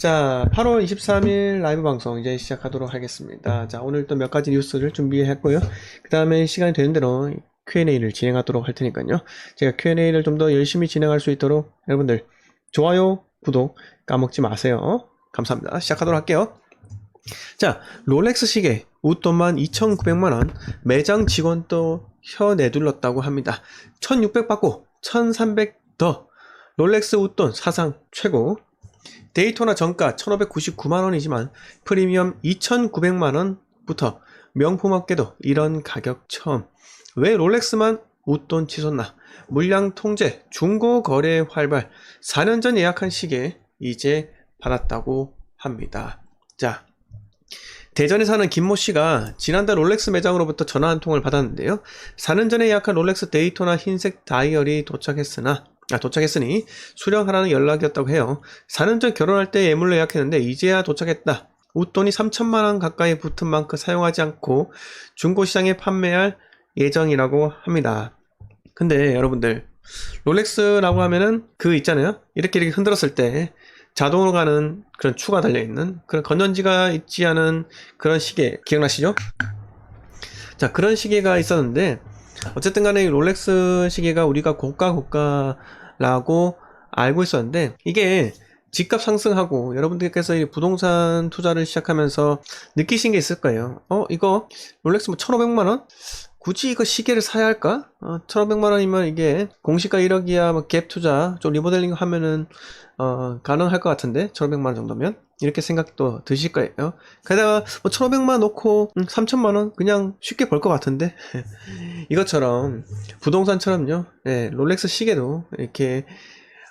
자, 8월 23일 라이브 방송 이제 시작하도록 하겠습니다. 자, 오늘 또 몇 가지 뉴스를 준비했고요. 그 다음에 시간이 되는 대로 Q&A를 진행하도록 할 테니까요. 제가 Q&A를 좀 더 열심히 진행할 수 있도록 여러분들 좋아요, 구독 까먹지 마세요. 감사합니다. 시작하도록 할게요. 자, 롤렉스 시계 웃돈만 2,900만 원 매장 직원 또 혀 내둘렀다고 합니다. 1,600 받고 1,300 더 롤렉스 웃돈 사상 최고 데이토나 정가 1,599만원이지만 프리미엄 2,900만원부터 명품 업계도 이런 가격 처음 왜 롤렉스만 웃돈 치솟나 물량 통제 중고 거래 활발 4년 전 예약한 시계 이제 받았다고 합니다. 자 대전에 사는 김모 씨가 지난달 롤렉스 매장으로부터 전화 한 통을 받았는데요. 4년 전에 예약한 롤렉스 데이토나 흰색 다이얼이 도착했으나 아, 도착했으니 수령하라는 연락이었다고 해요. 4년 전 결혼할 때 예물로 예약했는데 이제야 도착했다. 웃돈이 3천만 원 가까이 붙은 만큼 사용하지 않고 중고시장에 판매할 예정이라고 합니다. 근데 여러분들 롤렉스라고 하면은 그 있잖아요. 이렇게 이렇게 흔들었을 때 자동으로 가는 그런 추가 달려있는 그런 건전지가 있지 않은 그런 시계 기억나시죠? 자 그런 시계가 있었는데 어쨌든 간에 이 롤렉스 시계가 우리가 고가 고가라고 알고 있었는데 이게 집값 상승하고 여러분들께서 이 부동산 투자를 시작하면서 느끼신 게 있을 거예요. 어 이거 롤렉스 뭐 1,500만 원? 굳이 이거 시계를 사야 할까? 어, 1,500만 원이면 이게 공시가 1억이야 뭐 갭 투자 좀 리모델링 하면은 어, 가능할 것 같은데 1,500만 원 정도면 이렇게 생각도 드실 거예요. 게다가 뭐 1,500만 원 놓고 음, 3천만 원 그냥 쉽게 벌 것 같은데 이것처럼 부동산처럼요. 예, 롤렉스 시계도 이렇게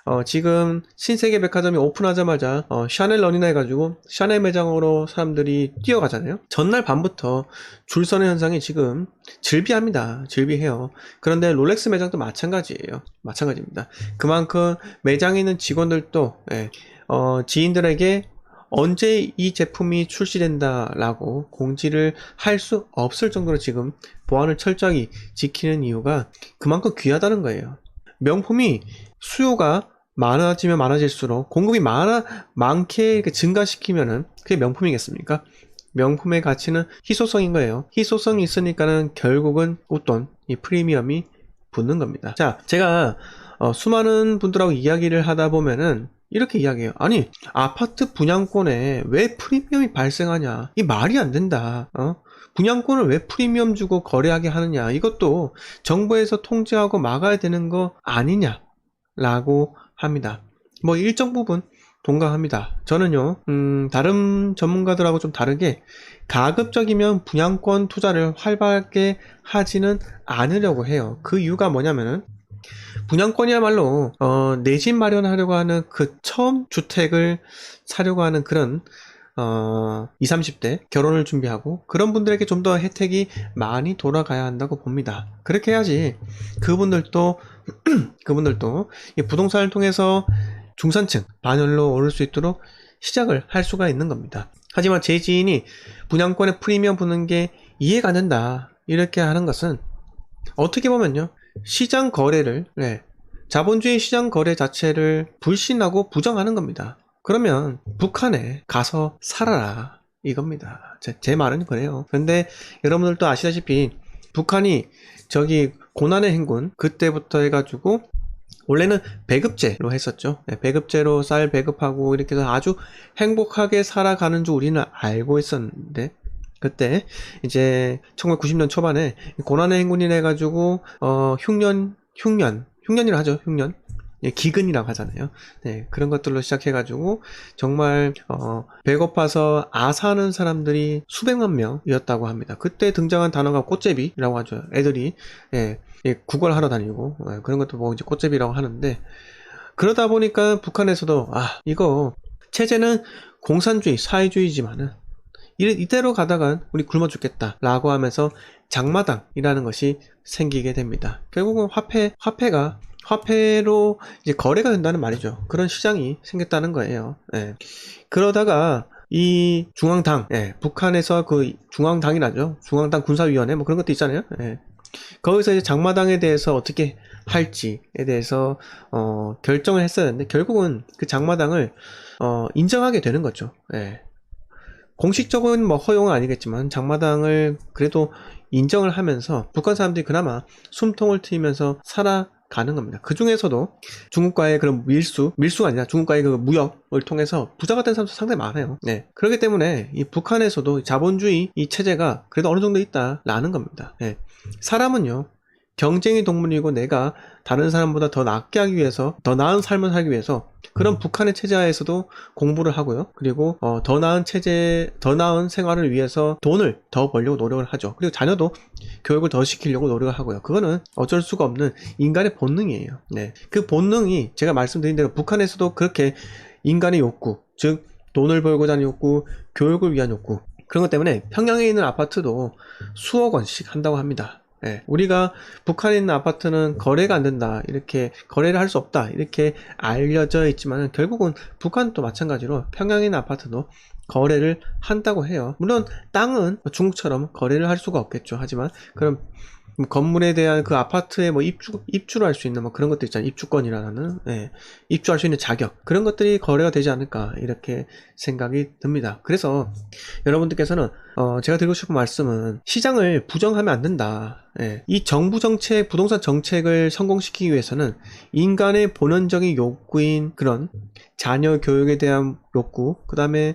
어, 지금 신세계 백화점이 오픈하자마자 어, 샤넬 런이나 해가지고 샤넬 매장으로 사람들이 뛰어가잖아요. 전날 밤부터 줄 서는 현상이 지금 즐비합니다. 즐비해요. 그런데 롤렉스 매장도 마찬가지예요. 마찬가지입니다. 그만큼 매장에 있는 직원들도 예, 어, 지인들에게 언제 이 제품이 출시된다라고 공지를 할 수 없을 정도로 지금 보안을 철저히 지키는 이유가 그만큼 귀하다는 거예요. 명품이 수요가 많아지면 많아질수록 공급이 많아 많게 증가시키면은 그게 명품이겠습니까? 명품의 가치는 희소성인 거예요. 희소성이 있으니까는 결국은 웃돈 이 프리미엄이 붙는 겁니다. 자, 제가 어, 수많은 분들하고 이야기를 하다 보면은 이렇게 이야기해요. 아니, 아파트 분양권에 왜 프리미엄이 발생하냐? 이 말이 안 된다. 어? 분양권을 왜 프리미엄 주고 거래하게 하느냐? 이것도 정부에서 통제하고 막아야 되는 거 아니냐? 라고 합니다. 뭐 일정 부분 동감합니다. 저는요, 음, 다른 전문가들하고 좀 다르게 가급적이면 분양권 투자를 활발하게 하지는 않으려고 해요. 그 이유가 뭐냐면은 분양권이야말로 어, 내 집 마련하려고 하는 그 처음 주택을 사려고 하는 그런 어, 20, 30대 결혼을 준비하고 그런 분들에게 좀 더 혜택이 많이 돌아가야 한다고 봅니다. 그렇게 해야지 그분들도 그분들도 이 부동산을 통해서 중산층 반열로 오를 수 있도록 시작을 할 수가 있는 겁니다. 하지만 제 지인이 분양권에 프리미엄 부는 게 이해가 안 된다 이렇게 하는 것은 어떻게 보면요 시장 거래를 네, 자본주의 시장 거래 자체를 불신하고 부정하는 겁니다. 그러면 북한에 가서 살아라 이겁니다. 제, 제 말은 그래요. 근데 여러분들도 아시다시피 북한이 저기 고난의 행군 그때부터 해가지고 원래는 배급제로 했었죠. 네, 배급제로 쌀 배급하고 이렇게 해서 아주 행복하게 살아가는 줄 우리는 알고 있었는데 그때 이제 1990년 초반에 고난의 행군이라 해가지고 어 흉년 흉년 흉년이라 하죠 흉년 예, 기근이라고 하잖아요. 네, 그런 것들로 시작해가지고 정말 어, 배고파서 아사하는 사람들이 수백만 명이었다고 합니다. 그때 등장한 단어가 꽃제비라고 하죠. 애들이 예, 예, 구걸 하러 다니고 예, 그런 것도 뭐 이제 꽃제비라고 하는데 그러다 보니까 북한에서도 아 이거 체제는 공산주의 사회주의지만은 이- 이대로 가다간 우리 굶어 죽겠다 라고 하면서 장마당이라는 것이 생기게 됩니다. 결국은 화폐 화폐가 화폐로 이제 거래가 된다는 말이죠. 그런 시장이 생겼다는 거예요. 예. 그러다가 이 중앙당, 예, 북한에서 그 중앙당이라죠. 중앙당 군사위원회 뭐 그런 것도 있잖아요. 예. 거기서 이제 장마당에 대해서 어떻게 할지에 대해서 어, 결정을 했었는데 결국은 그 장마당을 어, 인정하게 되는 거죠. 예. 공식적인 뭐 허용은 아니겠지만 장마당을 그래도 인정을 하면서 북한 사람들이 그나마 숨통을 트이면서 살아 가는 겁니다. 그 중에서도 중국과의 그런 밀수, 밀수가 아니라 중국과의 그 무역을 통해서 부자가 된 사람도 상당히 많아요. 네. 그렇기 때문에 이 북한에서도 자본주의 이 체제가 그래도 어느 정도 있다라는 겁니다. 네. 사람은요, 경쟁이 동물이고 내가 다른 사람보다 더 낫게 하기 위해서 더 나은 삶을 살기 위해서 그런 북한의 체제하에서도 공부를 하고요. 그리고 어, 더 나은 체제, 더 나은 생활을 위해서 돈을 더 벌려고 노력을 하죠. 그리고 자녀도 교육을 더 시키려고 노력을 하고요. 그거는 어쩔 수가 없는 인간의 본능이에요. 네, 그 본능이 제가 말씀드린 대로 북한에서도 그렇게 인간의 욕구, 즉 돈을 벌고자 하는 욕구, 교육을 위한 욕구 그런 것 때문에 평양에 있는 아파트도 수억 원씩 한다고 합니다. 예, 우리가 북한에 있는 아파트는 거래가 안 된다. 이렇게 거래를 할 수 없다. 이렇게 알려져 있지만 결국은 북한도 마찬가지로 평양에 있는 아파트도 거래를 한다고 해요. 물론 땅은 중국처럼 거래를 할 수가 없겠죠. 하지만 그럼 건물에 대한 그 아파트에 뭐 입주 입주를 할 수 있는 뭐 그런 것들 있잖아요. 입주권이라는 예, 입주할 수 있는 자격 그런 것들이 거래가 되지 않을까 이렇게 생각이 듭니다. 그래서 여러분들께서는 어, 제가 드리고 싶은 말씀은 시장을 부정하면 안 된다. 예, 이 정부 정책, 부동산 정책을 성공시키기 위해서는 인간의 본원적인 욕구인 그런 자녀 교육에 대한 욕구, 그 다음에 뭐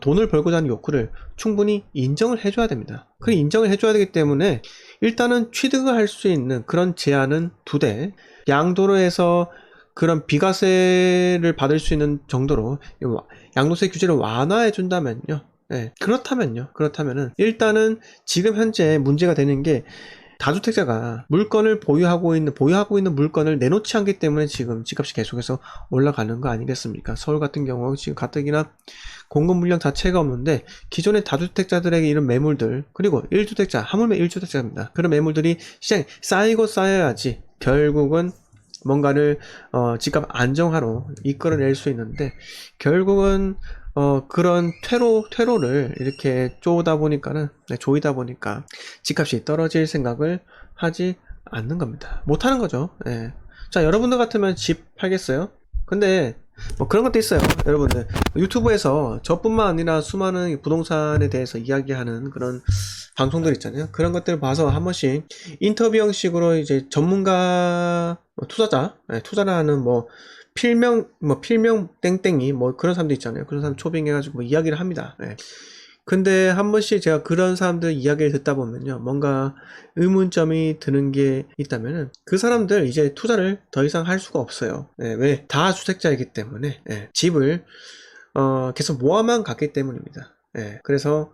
돈을 벌고자 하는 욕구를 충분히 인정을 해줘야 됩니다. 그 인정을 해줘야 되기 때문에 일단은 취득을 할 수 있는 그런 제한은 두 대, 양도로에서 그런 비과세를 받을 수 있는 정도로 양도세 규제를 완화해 준다면요. 네, 그렇다면요. 그렇다면은 일단은 지금 현재 문제가 되는 게 다주택자가 물건을 보유하고 있는 보유하고 있는 물건을 내놓지 않기 때문에 지금 집값이 계속해서 올라가는 거 아니겠습니까? 서울 같은 경우 지금 가뜩이나 공급 물량 자체가 없는데 기존의 다주택자들에게 이런 매물들 그리고 1주택자 하물며 1주택자입니다. 그런 매물들이 시장에 쌓이고 쌓여야지 결국은 뭔가를 어, 집값 안정화로 이끌어낼 수 있는데 결국은 어, 그런 퇴로, 퇴로를 이렇게 쪼다 보니까는, 네, 조이다 보니까 집값이 떨어질 생각을 하지 않는 겁니다. 못 하는 거죠. 예. 자, 여러분들 같으면 집 팔겠어요? 근데, 뭐 그런 것도 있어요. 여러분들. 유튜브에서 저뿐만 아니라 수많은 부동산에 대해서 이야기하는 그런 방송들 있잖아요. 그런 것들을 봐서 한 번씩 인터뷰 형식으로 이제 전문가, 뭐 투자자, 예, 투자라는 뭐, 필명 뭐 필명 땡땡이 뭐 그런 사람도 있잖아요. 그런 사람 초빙해가지고 뭐 이야기를 합니다. 네. 근데 한 번씩 제가 그런 사람들 이야기를 듣다 보면요. 뭔가 의문점이 드는 게 있다면은 그 사람들 이제 투자를 더 이상 할 수가 없어요. 네, 왜? 다 주택자이기 때문에 네, 집을 어, 계속 모아만 갔기 때문입니다. 네, 그래서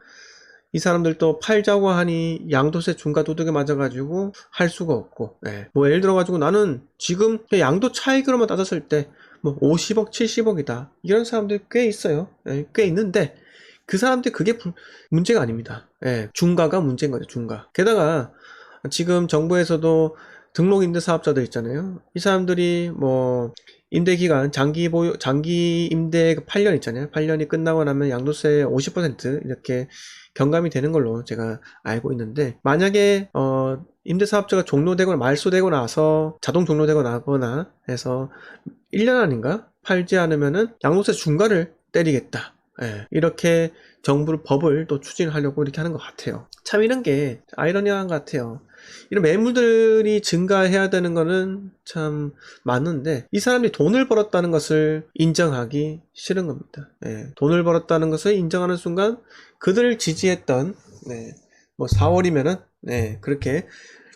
이 사람들도 팔자고 하니 양도세 중과 도둑에 맞아가지고 할 수가 없고, 예. 뭐 예를 들어가지고 나는 지금 양도 차익으로만 따졌을 때 뭐 50억, 70억이다. 이런 사람들이 꽤 있어요. 예, 꽤 있는데 그 사람들 그게 부, 문제가 아닙니다. 예, 중가가 문제인 거죠, 중가. 게다가 지금 정부에서도 등록 임대 사업자들 있잖아요. 이 사람들이 뭐 임대 기간 장기 보유 장기 임대 8년 있잖아요. 8년이 끝나고 나면 양도세 50% 이렇게 경감이 되는 걸로 제가 알고 있는데 만약에 어 임대 사업자가 종료되거나 말소되고 나서 자동 종료되고 나거나 해서 1년 아닌가 팔지 않으면은 양도세 중과를 때리겠다. 예, 이렇게 정부를 법을 또 추진하려고 이렇게 하는 것 같아요. 참 이런 게 아이러니한 것 같아요. 이런 매물들이 증가해야 되는 거는 참 맞는데 이 사람이 돈을 벌었다는 것을 인정하기 싫은 겁니다. 예, 돈을 벌었다는 것을 인정하는 순간 그들을 지지했던 네, 뭐 4월이면은 네, 그렇게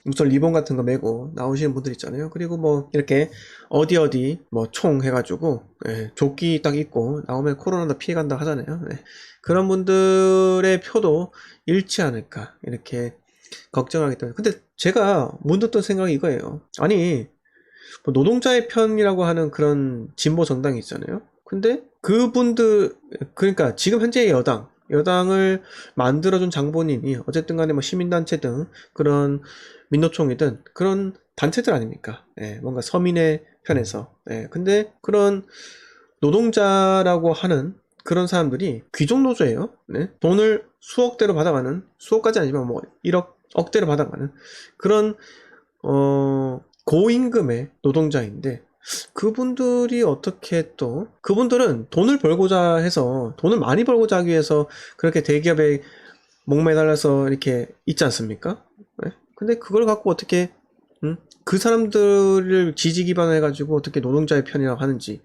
무슨 리본 같은 거 메고 나오시는 분들 있잖아요. 그리고 뭐 이렇게 어디 어디 뭐 총 해가지고 예, 조끼 딱 입고 나오면 코로나도 피해간다 하잖아요. 네. 그런 분들의 표도 잃지 않을까 이렇게 걱정하기 때문에. 근데 제가 문득 든 생각이 이거예요. 아니, 뭐 노동자의 편이라고 하는 그런 진보 정당이 있잖아요. 근데 그분들, 그러니까 지금 현재의 여당, 여당을 만들어준 장본인이 어쨌든 간에 뭐 시민단체 등 그런 민노총이든 그런 단체들 아닙니까? 예, 뭔가 서민의 편에서. 예, 근데 그런 노동자라고 하는 그런 사람들이 귀족 노조예요. 네? 돈을 수억대로 받아가는 수억까지 아니지만 뭐 1억 억대로 받아가는 그런 어 고임금의 노동자인데 그분들이 어떻게 또 그분들은 돈을 벌고자 해서 돈을 많이 벌고자 하기 위해서 그렇게 대기업에 목매달려서 이렇게 있지 않습니까? 네? 근데 그걸 갖고 어떻게 음? 그 사람들을 지지 기반으로 해가지고 어떻게 노동자의 편이라고 하는지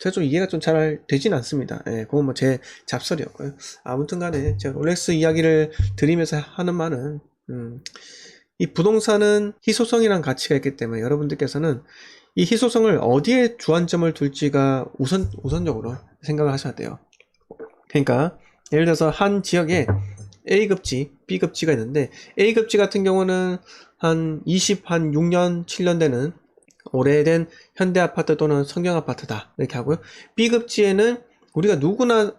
제가 좀 이해가 좀 잘 되진 않습니다. 예, 그건 뭐 제 잡설이었고요. 아무튼 간에 제가 롤렉스 이야기를 드리면서 하는 말은 음, 이 부동산은 희소성이란 가치가 있기 때문에 여러분들께서는 이 희소성을 어디에 주안점을 둘지가 우선, 우선적으로 생각을 하셔야 돼요. 그러니까, 예를 들어서 한 지역에 A급지, B급지가 있는데, A급지 같은 경우는 한 20, 한 6년, 7년 되는 오래된 현대 아파트 또는 성경 아파트다. 이렇게 하고요. B급지에는 우리가 누구나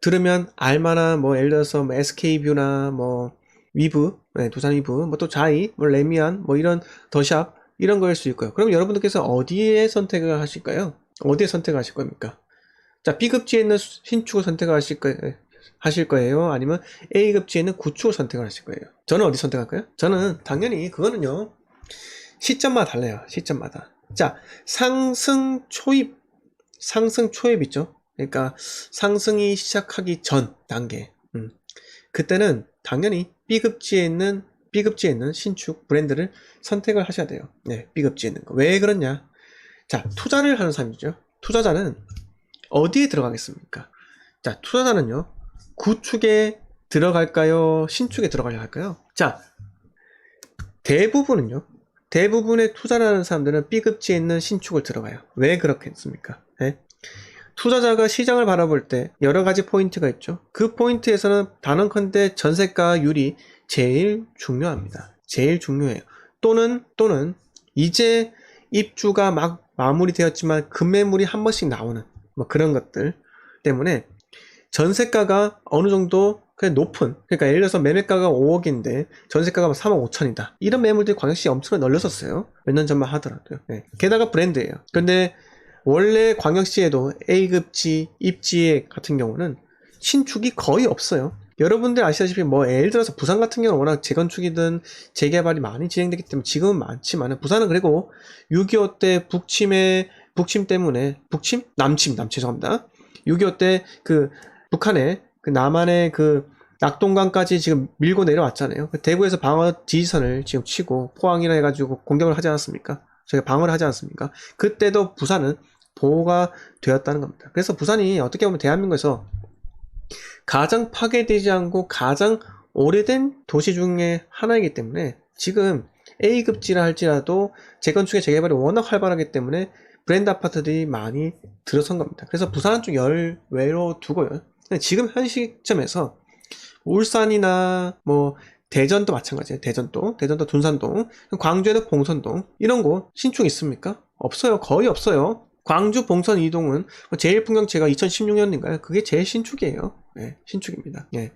들으면 알만한 뭐 예를 들어서 뭐 SK뷰나 뭐 위브, 네, 두산 위브, 뭐 또 자이, 뭐 레미안, 뭐 이런 더샵 이런 거일 수 있고요. 그럼 여러분들께서 어디에 선택을 하실까요? 어디에 선택을 하실 겁니까? 자, B급지에 있는 신축을 선택을 하실 거예요. 하실 거예요? 아니면 A급지에 있는 구축을 선택을 하실 거예요? 저는 어디 선택할까요? 저는 당연히 그거는요. 시점마다 달라요. 시점마다. 자, 상승 초입, 상승 초입 있죠? 그러니까 상승이 시작하기 전 단계. 음. 그때는 당연히 B급지에 있는 B급지에 있는 신축 브랜드를 선택을 하셔야 돼요. 네, B급지에 있는 거. 왜 그러냐? 자, 투자를 하는 사람이죠. 투자자는 어디에 들어가겠습니까? 자, 투자자는요. 구축에 들어갈까요? 신축에 들어가려 할까요? 자, 대부분은요. 대부분의 투자를 하는 사람들은 B급지에 있는 신축을 들어가요. 왜 그렇겠습니까? 네? 투자자가 시장을 바라볼 때 여러 가지 포인트가 있죠. 그 포인트에서는 단언컨대 전세가율이 제일 중요합니다. 제일 중요해요. 또는 또는 이제 입주가 막 마무리되었지만 급매물이 한 번씩 나오는 뭐 그런 것들 때문에 전세가가 어느 정도 그냥 높은 그러니까 예를 들어서 매매가가 5억인데 전세가가 3억 5천이다 이런 매물들이 광역시에 엄청 널렸었어요 몇 년 전만 하더라도요 네. 게다가 브랜드예요 근데 원래 광역시에도 A급지 입지 같은 경우는 신축이 거의 없어요 여러분들 아시다시피 뭐 예를 들어서 부산 같은 경우는 워낙 재건축이든 재개발이 많이 진행되기 때문에 지금은 많지만 부산은 그리고 6.25 때 북침에 북침 때문에 북침? 남침 남 죄송합니다. 6.25 때 그 북한에 그 남한의 그 낙동강까지 지금 밀고 내려왔잖아요. 그 대구에서 방어 지지선을 지금 치고 포항이라 해가지고 공격을 하지 않았습니까? 저희가 방어를 하지 않았습니까? 그때도 부산은 보호가 되었다는 겁니다. 그래서 부산이 어떻게 보면 대한민국에서 가장 파괴되지 않고 가장 오래된 도시 중에 하나이기 때문에 지금 A급지라 할지라도 재건축의 재개발이 워낙 활발하기 때문에 브랜드 아파트들이 많이 들어선 겁니다. 그래서 부산은 좀 열외로 두고요. 지금 현 시점에서 울산이나 뭐 대전도 마찬가지예요. 대전도, 대전도 둔산동, 광주에도 봉선동 이런 곳 신축 있습니까? 없어요. 거의 없어요. 광주 봉선 이동은 뭐 제일 풍경채가 2016년인가요? 그게 제일 신축이에요. 네, 신축입니다. 네.